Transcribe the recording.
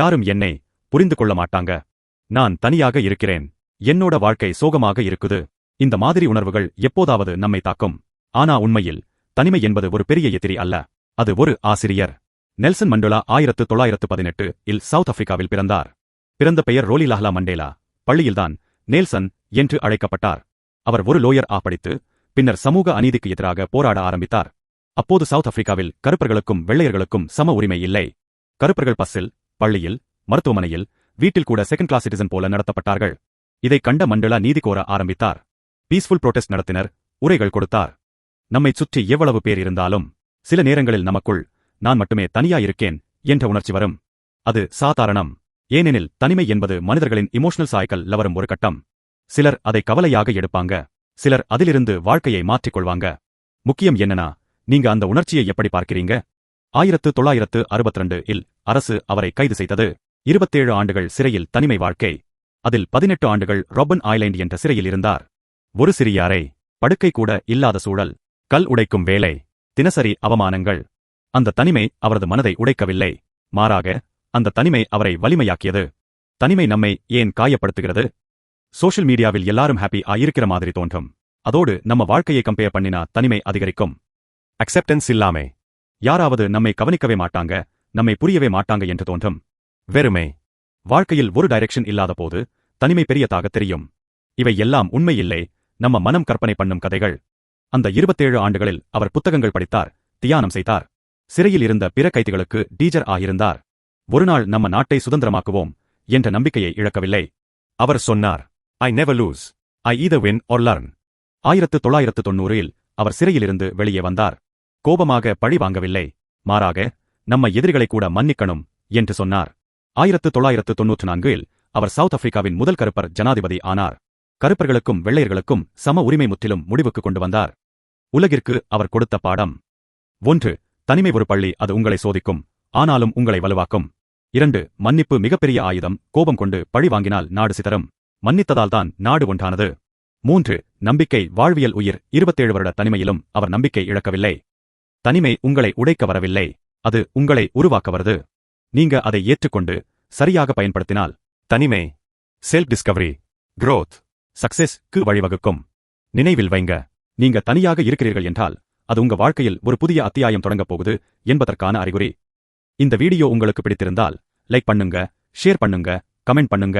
யாரும் என்னை புரிந்து கொள்ள மாட்டாங்க. நான் தனியாக இருக்கிறேன். என்னோட வாழ்க்கை சோகமாக இருக்குது. இந்த மாதிரி உணர்வுகள் எப்போதாவது நம்மை தாக்கும். ஆனா உண்மையில் தனிமை என்பது ஒரு பெரிய எதிரி அல்ல. அது ஒரு ஆசிரியர். நெல்சன் மண்டோலா ஆயிரத்து தொள்ளாயிரத்து பதினெட்டு இல் சவுத் ஆப்பிரிக்காவில் பிறந்தார். பிறந்த பெயர் ரோலிலாஹ்லா மண்டேலா. பள்ளியில்தான் நேல்சன் என்று அழைக்கப்பட்டார். அவர் ஒரு லோயர் ஆ படித்து பின்னர் சமூக அநீதிக்கு எதிராக போராட ஆரம்பித்தார். அப்போது சவுத் ஆப்பிரிக்காவில் கருப்பர்களுக்கும் வெள்ளையர்களுக்கும் சம உரிமை இல்லை. கருப்பர்கள் பஸ்ஸில் பள்ளியில் மருத்துவமனையில் வீட்டில் கூட செகண்ட் கிளாஸ் சிட்டிசன் போல நடத்தப்பட்டார்கள். இதை கண்ட மண்டலா நீதி கோர ஆரம்பித்தார். பீஸ்ஃபுல் புரோட்டஸ்ட் நடத்தினர். உரைகள் கொடுத்தார். நம்மைச் சுற்றி எவ்வளவு பேர் இருந்தாலும் சில நேரங்களில் நமக்குள் நான் மட்டுமே தனியா இருக்கேன் என்ற உணர்ச்சி வரும். அது சாதாரணம். ஏனெனில் தனிமை என்பது மனிதர்களின் இமோஷனல் சாய்க்கல் லவரும் ஒரு கட்டம். சிலர் அதை கவலையாக எடுப்பாங்க. சிலர் அதிலிருந்து வாழ்க்கையை மாற்றிக்கொள்வாங்க. முக்கியம் என்னன்னா நீங்க அந்த உணர்ச்சியை எப்படி பார்க்கிறீங்க? ஆயிரத்து தொள்ளாயிரத்து அறுபத்திரண்டு இல் அரசு அவரை கைது செய்தது. இருபத்தேழு ஆண்டுகள் சிறையில் தனிமை வாழ்க்கை. அதில் பதினெட்டு ஆண்டுகள் ரொபன் ஐலேண்ட் என்ற சிறையில் இருந்தார். ஒரு சிறியாரை படுக்கை கூட இல்லாத சூழல் கல் உடைக்கும் வேலை தினசரி அவமானங்கள். அந்த தனிமை அவரது மனதை உடைக்கவில்லை. மாறாக அந்த தனிமை அவரை வலிமையாக்கியது. தனிமை நம்மை ஏன் காயப்படுத்துகிறது? சோஷியல் மீடியாவில் எல்லாரும் ஹாப்பி ஆயிருக்கிற மாதிரி தோன்றும். அதோடு நம்ம வாழ்க்கையை கம்பேர் பண்ணினா தனிமை அதிகரிக்கும். அக்செப்டன்ஸ் இல்லாமே. யாராவது நம்மை கவனிக்கவே மாட்டாங்க. நம்மை புரியவே மாட்டாங்க என்று தோன்றும். வெறுமை. வாழ்க்கையில் ஒரு டைரக்ஷன் இல்லாத போது தனிமை பெரியதாக தெரியும். இவை எல்லாம் உண்மை இல்லை நம்ம மனம் கற்பனை பண்ணும் கதைகள். அந்த இருபத்தேழு ஆண்டுகளில் அவர் புத்தகங்கள் படித்தார் தியானம் செய்தார். சிறையில் இருந்த பிற கைதிகளுக்கு டீஜர் ஆகியிருந்தார். ஒருநாள் நம்ம நாட்டை சுதந்திரமாக்குவோம் என்ற நம்பிக்கையை இழக்கவில்லை. அவர் சொன்னார் I never lose I either win or learn ஆயிரத்து தொள்ளாயிரத்து தொண்ணூறில் அவர் சிறையிலிருந்து வெளியே வந்தார். கோபமாக பழி வாங்கவில்லை. மாறாக நம்ம எதிரிகளை கூட மன்னிக்கணும் என்று சொன்னார். ஆயிரத்து தொள்ளாயிரத்து தொன்னூற்று நான்கில் அவர் சவுத் ஆப்பிரிக்காவின் முதல் கருப்பர் ஜனாதிபதி ஆனார். கருப்பர்களுக்கும் வெள்ளையர்களுக்கும் சம உரிமை முற்றிலும் முடிவுக்கு கொண்டு வந்தார். உலகிற்கு அவர் கொடுத்த பாடம். ஒன்று தனிமை ஒரு பள்ளி அது உங்களை சோதிக்கும் ஆனாலும் உங்களை வலுவாக்கும். இரண்டு மன்னிப்பு மிகப்பெரிய ஆயுதம் கோபம் கொண்டு பழி வாங்கினால் நாடு சிதறும். மன்னித்ததால்தான் நாடு ஒன்றானது. மூன்று நம்பிக்கை வாழ்வியல் உயிர் இருபத்தேழு வருட தனிமையிலும் அவர் நம்பிக்கை இழக்கவில்லை. தனிமை உங்களை உடைக்க வரவில்லை. அது உங்களை உருவாக்க வருது நீங்க அதை ஏற்றுக்கொண்டு சரியாக பயன்படுத்தினால் தனிமை செல்ஃப் டிஸ்கவரி குரோத் சக்சஸ்க்கு வழிவகுக்கும். நினைவில் வைங்க நீங்க தனியாக இருக்கிறீர்கள் என்றால் அது உங்க வாழ்க்கையில் ஒரு புதிய அத்தியாயம் தொடங்கப் போகுது என்பதற்கான அறிகுறி. இந்த வீடியோ உங்களுக்கு பிடித்திருந்தால் லைக் பண்ணுங்க ஷேர் பண்ணுங்க கமெண்ட் பண்ணுங்க.